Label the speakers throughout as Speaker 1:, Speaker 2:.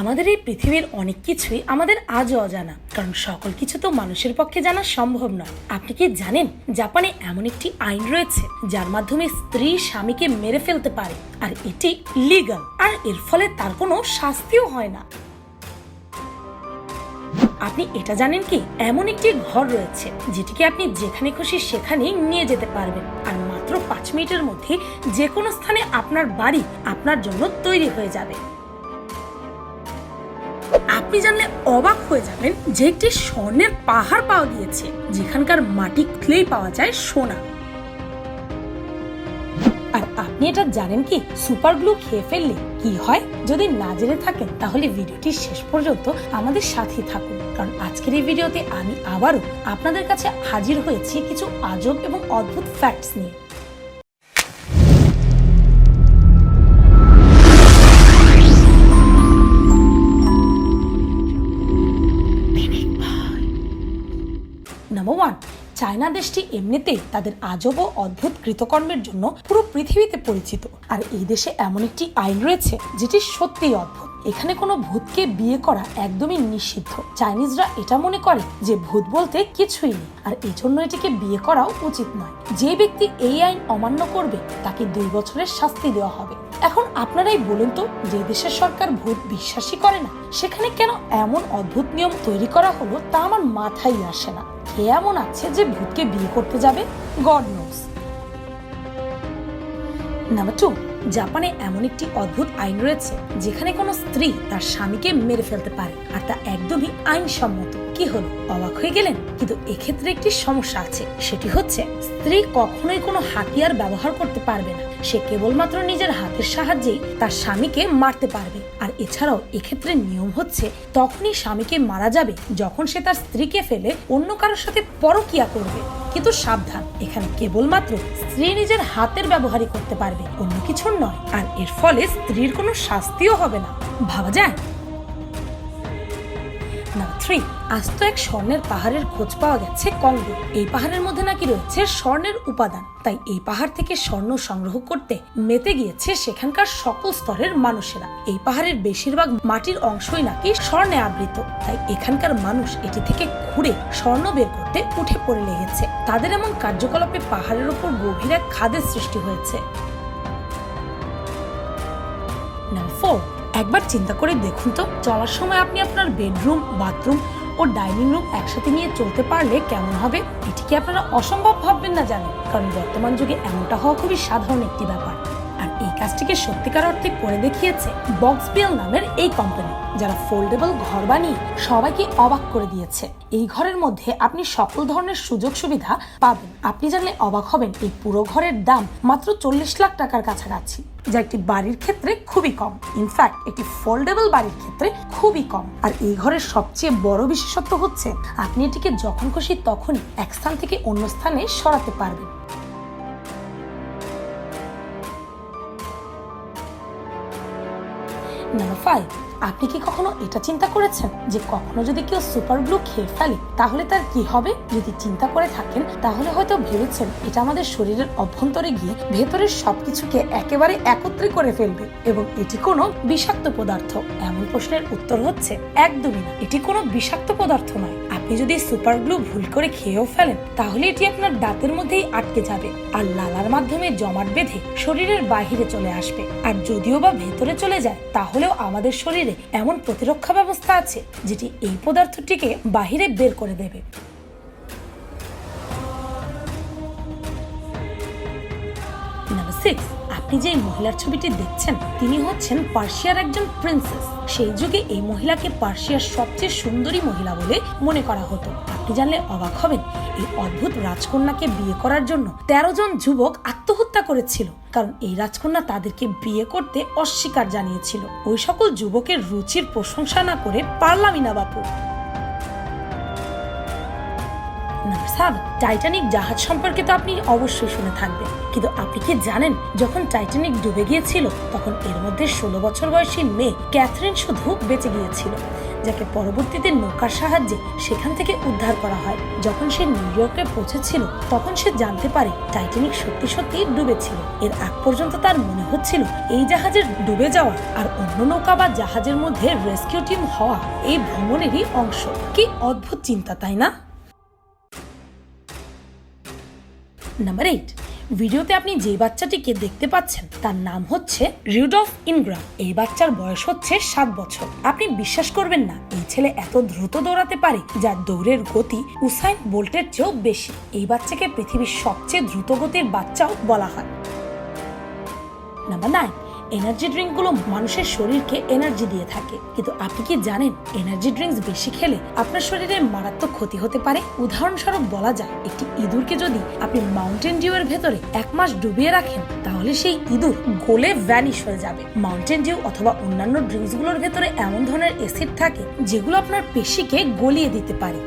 Speaker 1: আমাদের এই পৃথিবীর অনেক কিছুই আমাদের আজও অজানা, কারণ সকল কিছু তো মানুষের পক্ষে জানা সম্ভব নয়। আপনি কি জানেন, জাপানে এমন একটি আইন রয়েছে, যার মাধ্যমে স্ত্রী স্বামীকে মেরে ফেলতে পারে, আর এটি লিগাল আর এর ফলে তার কোনো শাস্তিও হয় না। আপনি এটা জানেন কি? এমন একটি ঘর রয়েছে, যেটিকে আপনি যেখানে খুশি সেখানেই নিয়ে যেতে পারবেন, আর মাত্র পাঁচ মিনিটের মধ্যে যে কোনো স্থানে আপনার বাড়ি আপনার জন্য তৈরি হয়ে যাবে। আপনি জানলে অবাক হয়ে যাবেন যে একটি স্বর্ণের পাহাড় পাওয়া গিয়েছে, যেখানকার মাটি খুলেই পাওয়া যায় সোনা। আর আপনি এটা জানেন কি? সুপার গ্লু খেয়ে ফেললে কি হয়? যদি না জেনে থাকেন, তাহলে ভিডিওটি শেষ পর্যন্ত আমাদের সাথে থাকুন। কারণ আজকের এই ভিডিওতে আমি আবারও আপনাদের কাছে হাজির হয়েছি কিছু আজব এবং অদ্ভুত ফ্যাক্টস নিয়ে। চায়না দেশটি এমনিতেই তাদের আজব ও অদ্ভুত কৃতকর্মের জন্য পুরো পৃথিবীতে পরিচিত। আর এই দেশে এমন একটি আইন রয়েছে, যেটি সত্যিই অদ্ভুত। এখানে কোনো ভূতকে বিয়ে করা একদমই নিষিদ্ধ। চাইনিজরা এটা মনে করে যে ভূত বলতে কিছুই নেই। আর এই জন্য এটিকে বিয়ে করাও উচিত নয়। যে ব্যক্তি এই আইন অমান্য করবে, তাকে দুই বছরের শাস্তি দেওয়া হবে। এখন আপনারাই বলুন তো, যে দেশের সরকার ভূত বিশ্বাসী করে না, সেখানে কেন এমন অদ্ভুত নিয়ম তৈরি করা হলো তা আমার মাথায় আসে না। কে এমন আছে যে ভূতকে বিয়ে করতে যাবে? গড নোস নাম্বার টু জাপানে এমন একটি অদ্ভুত আইন রয়েছে যেখানে কোনো স্ত্রী তার স্বামীকে মেরে ফেলতে পারে আর তা একদমই আইনসম্মত। কি হলো? অবাক হয়ে গেলেন? কিন্তু এক্ষেত্রে একটি সমস্যা আছে। সেটি হচ্ছে, স্ত্রী কখনোই কোনো হাতিয়ার ব্যবহার করতে পারবে না। সে কেবলমাত্র নিজের হাতের সাহায্যেই তার স্বামীকে মারতে পারবে। আর এছাড়াও এক্ষেত্রে নিয়ম হচ্ছে, তখনই স্বামীকে মারা যাবে যখন সে তার স্ত্রীকে ফেলে অন্য কারোর সাথে পরকিয়া করবে। কিন্তু সাবধান, এখানে কেবলমাত্র স্ত্রী নিজের হাতের ব্যবহারই করতে পারবে, অন্য কিছুর নয়। আর এর ফলে স্ত্রীর কোনো শাস্তিও হবে না। ভাবা যায়? নাম্বার থ্রি আস্ত এক স্বর্ণের পাহাড়ের খোঁজ পাওয়া গেছে কঙ্গো। এই পাহাড়ের মধ্যে নাকি রয়েছে স্বর্ণের উপাদান। তাই এই পাহাড় থেকে স্বর্ণ সংগ্রহ করতে মেতে গিয়েছে সেখানকার সকল স্তরের মানুষেরা। এই পাহাড়ের বেশিরভাগ মাটির অংশই নাকি স্বর্ণে আবৃত। তাই এখানকার মানুষ এটি থেকে ঘুরে স্বর্ণ বের করতে উঠে পড়ে লেগেছে। তাদের এমন কার্যকলাপে পাহাড়ের ওপর গভীর এক খাদের সৃষ্টি হয়েছে। একবার চিন্তা করে দেখুন তো। চলার সময় আপনি আপনার বেডরুম, বাথরুম ও ডাইনিং রুম একসাথে নিয়ে চলতে পারলে কেমন হবে? এটি কি আপনারা অসম্ভব ভাববেন না জানেন? কারণ বর্তমান যুগে এমনটা হওয়া খুবই সাধারণ একটি ব্যাপার। কাজটিকে সত্যিকার অর্থে করে দেখিয়েছে বক্স বিএল নামের এই কোম্পানি যারা ফোল্ডেবল ঘর বানিয়ে সবাইকে অবাক করে দিয়েছে। এই ঘরের মধ্যে আপনি সকল ধরনের সুযোগ সুবিধা পাবেন। আপনি জানলে অবাক হবেন, এই পুরো ঘরের দাম মাত্র চল্লিশ লাখ টাকার কাছাকাছি, যা একটি বাড়ির ক্ষেত্রে খুবই কম। ইনফ্যাক্ট একটি ফোল্ডেবল বাড়ির ক্ষেত্রে খুবই কম। আর এই ঘরের সবচেয়ে বড় বিশেষত্ব হচ্ছে, আপনি এটিকে যখন খুশি তখনই এক স্থান থেকে অন্য স্থানে সরাতে পারবেন। নাম্বার ফাইভ আপনি কি কখনো এটা চিন্তা করেছেন যে কখনো যদি কেউ সুপার গ্লু খেয়ে ফেলে, তাহলে তার কি হবে? যদি চিন্তা করে থাকেন, তাহলে হয়তো ভেবেছেন এটা আমাদের শরীরের অভ্যন্তরে গিয়ে ভেতরের সবকিছুকে একেবারে একত্রে করে ফেলবে এবং এটি কোনো বিষাক্ত পদার্থ। এমন প্রশ্নের উত্তর হচ্ছে, একদমই না। এটি কোনো বিষাক্ত পদার্থ নয়। আপনি যদি সুপার গ্লু ভুল করে খেয়েও ফেলেন, তাহলে এটি আপনার দাঁতের মধ্যেই আটকে যাবে আর লালার মাধ্যমে জমাট বেঁধে শরীরের বাহিরে চলে আসবে। আর যদিও বা ভেতরে চলে যায়, তাহলেও আমাদের শরীরে এমন প্রতিরক্ষা ব্যবস্থা আছে, যেটি এই পদার্থটিকে বাহিরে বের করে দেবে। সিক্স আপনি যে এই মহিলার ছবিটি দেখছেন, তিনি হচ্ছেন পার্সিয়ার একজন প্রিন্সেস সেই যুগে এই মহিলাকে পার্সিয়ার সবচেয়ে সুন্দরী মহিলা বলে মনে করা হতো। আপনি জানলে অবাক হবেন, এই অদ্ভুত রাজকন্যাকে বিয়ে করার জন্য তেরো জন যুবক আত্মহত্যা করেছিল। কারণ এই রাজকন্যা তাদেরকে বিয়ে করতে অস্বীকার জানিয়েছিল। ওই সকল যুবকের রুচির প্রশংসা না করে পারলামই না বাপু। নাম্বার টাইটানিক জাহাজ সম্পর্কে তো আপনি অবশ্যই শুনে থাকবেন। কিন্তু আপনি কি জানেন, যখন টাইটানিক ডুবে গিয়েছিল, তখন এর মধ্যে ষোলো বছর বয়সী মেয়ে ক্যাথরিন শুধু বেঁচে গিয়েছিল, যাকে পরবর্তীতে নৌকার সাহায্যে সেখান থেকে উদ্ধার করা হয়। যখন সে নিউ ইয়র্কে পৌঁছেছিল, তখন সে জানতে পারে টাইটানিক সত্যি সত্যি ডুবেছিল। এর আগ পর্যন্ত তার মনে হচ্ছিল, এই জাহাজের ডুবে যাওয়া আর অন্য নৌকা বা জাহাজের মধ্যে রেস্কিউ টিম হওয়া এই ভ্রমণেরই অংশ। কি অদ্ভুত চিন্তা, তাই না? নাম্বার এইট ভিডিওতে আপনি যে বাচ্চাটিকে দেখতে পাচ্ছেন, তার নাম হচ্ছে রিউডফ ইনগ্রাম এই বাচ্চার বয়স হচ্ছে সাত বছর। আপনি বিশ্বাস করবেন না, এই ছেলে এত দ্রুত দৌড়াতে পারে, যার দৌড়ের গতি উসাইন বোল্টের চেয়েও বেশি। এই বাচ্চাকে পৃথিবীর সবচেয়ে দ্রুত গতির বাচ্চাও বলা হয়। নাম্বার নাইন এনার্জি ড্রিঙ্কগুলো মানুষের শরীরকে এনার্জি দিয়ে থাকে। কিন্তু আপনি কি জানেন এনার্জি ড্রিঙ্কস বেশি খেলে আপনার শরীরে মারাত্মক ক্ষতি হতে পারে? উদাহরণস্বরূপ বলা যায়, একটি ইঁদুরকে যদি আপনি মাউন্টেন ডিউ এর ভেতরে এক মাস ডুবিয়ে রাখেন, তাহলে সেই ইঁদুর গোলে ভ্যানিশ হয়ে যাবে। মাউন্টেন ডিউ অথবা অন্যান্য ড্রিঙ্কসগুলোর ভেতরে এমন ধরনের অ্যাসিড থাকে, যেগুলো আপনার পেশিকে গলিয়ে দিতে পারে।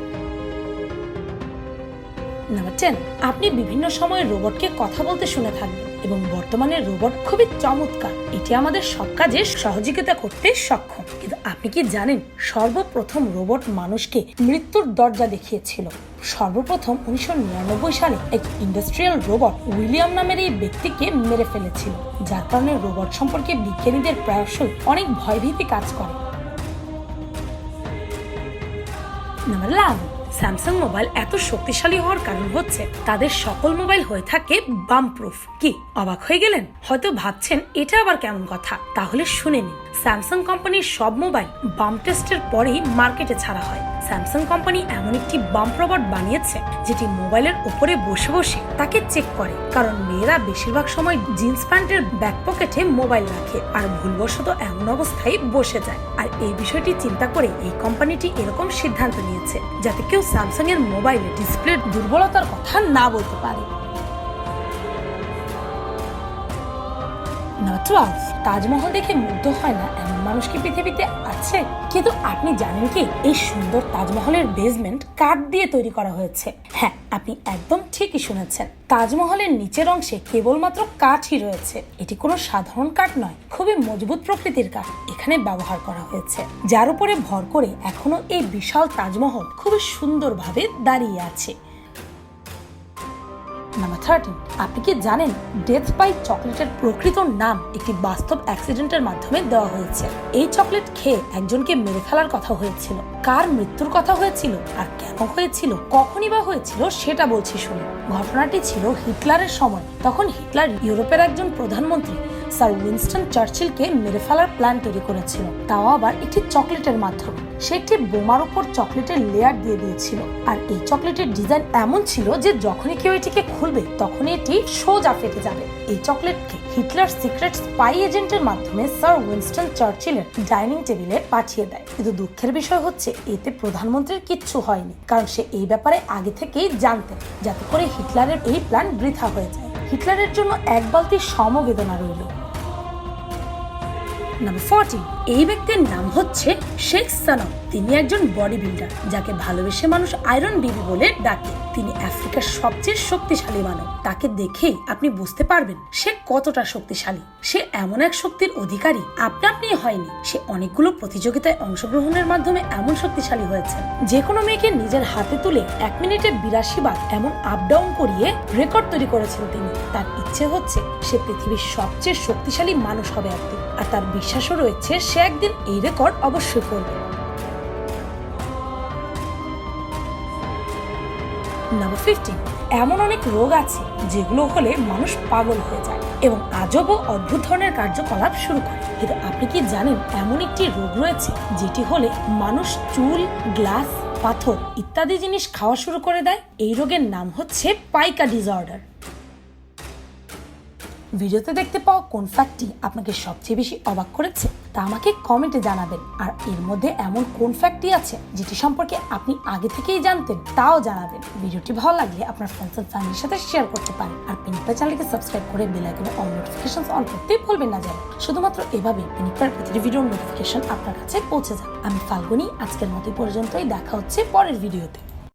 Speaker 1: নাম্বার টেন আপনি বিভিন্ন সময় রোবটকে কথা বলতে শুনে থাকবেন। এবং বর্তমানে রোবট খুবই চমৎকার। এটি আমাদের সব কাজে সহযোগিতা করতে সক্ষম। কিন্তু আপনি কি জানেন, সর্বপ্রথম রোবট মানুষকে মৃত্যুর দরজা দেখিয়েছিল। সর্বপ্রথম উনিশশো নিরানব্বই সালে এক ইন্ডাস্ট্রিয়াল রোবট উইলিয়াম নামের এই ব্যক্তিকে মেরে ফেলেছিল। যার কারণে রোবট সম্পর্কে বিজ্ঞানীদের প্রায়শই অনেক ভয়ভীতি কাজ করে। নাম্বার স্যামসাং মোবাইল এত শক্তিশালী হওয়ার কারণ হচ্ছে তাদের সকল মোবাইল হয়ে থাকে বাম প্রুফ কি, অবাক হয়ে গেলেন? হয়তো ভাবছেন, এটা আবার কেমন কথা? তাহলে শুনে নিন স্যামসাং কোম্পানির সব মোবাইল বাম টেস্টের পরেই মার্কেটে ছাড়া হয়। স্যামসাং কোম্পানি এমন একটি বাম্প রবট বানিয়েছে, যেটি মোবাইলের উপরে বসে বসে তাকে চেক করে। কারণ মেয়েরা বেশিরভাগ সময় জিন্স প্যান্টের ব্যাক পকেটে মোবাইল রাখে আর ভুলবশত এমন অবস্থায় বসে যায়। আর এই বিষয়টি চিন্তা করে এই কোম্পানিটি এরকম সিদ্ধান্ত নিয়েছে, যাতে কেউ স্যামসাং এর মোবাইলে ডিসপ্লের দুর্বলতার কথা না বলতে পারে। না টুয়েলভ তাজমহল দেখে মুগ্ধ হয় না এমন মানুষ কি পৃথিবীতে আছে? কিন্তু আপনি জানেন কি, এই সুন্দর তাজমহলের বেসমেন্ট কাঠ দিয়ে তৈরি করা হয়েছে। হ্যাঁ আপনি একদম ঠিকই শুনেছেন। তাজমহলের নিচের অংশে কেবলমাত্র কাঠই রয়েছে। এটি কোনো সাধারণ কাঠ নয়, খুবই মজবুত প্রকৃতির কাঠ এখানে ব্যবহার করা হয়েছে। যার উপরে ভর করে এখনও এই বিশাল তাজমহল খুবই সুন্দরভাবে দাঁড়িয়ে আছে। নাম্বার থার্টিন আপনি কি জানেন ডেথ বাই চকলেটের প্রকৃত নাম একটি বাস্তব অ্যাক্সিডেন্টের মাধ্যমে দেওয়া হয়েছে? এই চকলেট খেয়ে একজনকে মেরে ফেলার কথা হয়েছিল। কার মৃত্যুর কথা হয়েছিল আর কেন হয়েছিল, কখনই বা হয়েছিল সেটা বলছি শুনে ঘটনাটি ছিল হিটলারের সময়। তখন হিটলার ইউরোপের একজন প্রধানমন্ত্রী স্যার উইনস্টন চার্চিলকে মেরে ফেলার প্ল্যান তৈরি করেছিল। তাও আবার একটি চকলেটের মাধ্যমে। সে একটি বোমার উপর চকলেটের লেয়ার দিয়ে দিয়েছিল। আর এই চকলেটের ডিজাইন এমন ছিল যে যখনই কেউ এটিকে খুলবে, তখনই এটি সোজা ফেটে যাবে। এই চকলেটকে হিটলার সিক্রেট স্পাই এজেন্টের মাধ্যমে স্যার উইনস্টন চার্চিলের ডাইনিং টেবিলে পাঠিয়ে দেয়। কিন্তু দুঃখের বিষয় হচ্ছে, এতে প্রধানমন্ত্রীর কিচ্ছু হয়নি। কারণ সে এই ব্যাপারে আগে থেকেই জানতেন যাতে করে হিটলারের এই প্ল্যান বৃথা হয়ে যায়। হিটলারের জন্য এক বালতি সমবেদনা রইল। নাম্বার ফোরটিন এই ব্যক্তির নাম হচ্ছে শেখ সানাম তিনি একজন বডি বিল্ডার যাকে ভালোবেসে মানুষ আয়রন বিবি বলে ডাকে। তিনি আফ্রিকার সবচেয়ে শক্তিশালী মানব। তাকে দেখেই আপনি বুঝতে পারবেন সে কতটা শক্তিশালী। সে এমন এক শক্তির অধিকারী। আপনা আপনি হয়নি। সে অনেকগুলো প্রতিযোগিতায় অংশগ্রহণের মাধ্যমে এমন শক্তিশালী হয়েছে। যে কোনো মেয়েকে নিজের হাতে তুলে এক মিনিটে বিরাশি বার এমন আপ ডাউন করিয়ে রেকর্ড তৈরি করেছেন তিনি। তার ইচ্ছে হচ্ছে সে পৃথিবীর সবচেয়ে শক্তিশালী মানুষ হবে একদিন আর তার বিশ্বাসও রয়েছে সে একদিন এই রেকর্ড অবশ্যই করবে। নাম্বার ফিফটিন এমন অনেক রোগ আছে যেগুলো হলে মানুষ পাগল হয়ে যায় এবং আজব অদ্ভুত ধরনের কার্যকলাপ শুরু করে। কিন্তু আপনি কি জানেন এমন একটি রোগ রয়েছে যেটি হলে মানুষ চুল, গ্লাস, পাথর ইত্যাদি জিনিস খাওয়া শুরু করে দেয়? এই রোগের নাম হচ্ছে পাইকা ডিসঅর্ডার ভিডিওতে দেখতে পাওয়া কোন ফ্যাক্টটি আপনাকে সবচেয়ে বেশি অবাক করেছে, তা আমাকে কমেন্টে জানাবেন। আর এর মধ্যে এমন কোন ফ্যাক্টটি আছে যেটি সম্পর্কে আপনি আগে থেকেই জানতেন, তাও জানাবেন। ভিডিওটি ভালো লাগলে আপনার ফ্রেন্ডস এন্ড ফ্যামিলির সাথে শেয়ার করতে পারেন। আর পিনিকপা চ্যানেলকে সাবস্ক্রাইব করে বেল আইকনে অল নোটিফিকেশন অন করতে ভুলবেন না যেন। শুধুমাত্র এভাবে পিনিকপার প্রতিটি ভিডিওর নোটিফিকেশন আপনার কাছে পৌঁছে যাবে। আমি ফাল্গুনি, আজকের মতো পর্যন্তই। দেখা হচ্ছে পরের ভিডিওতে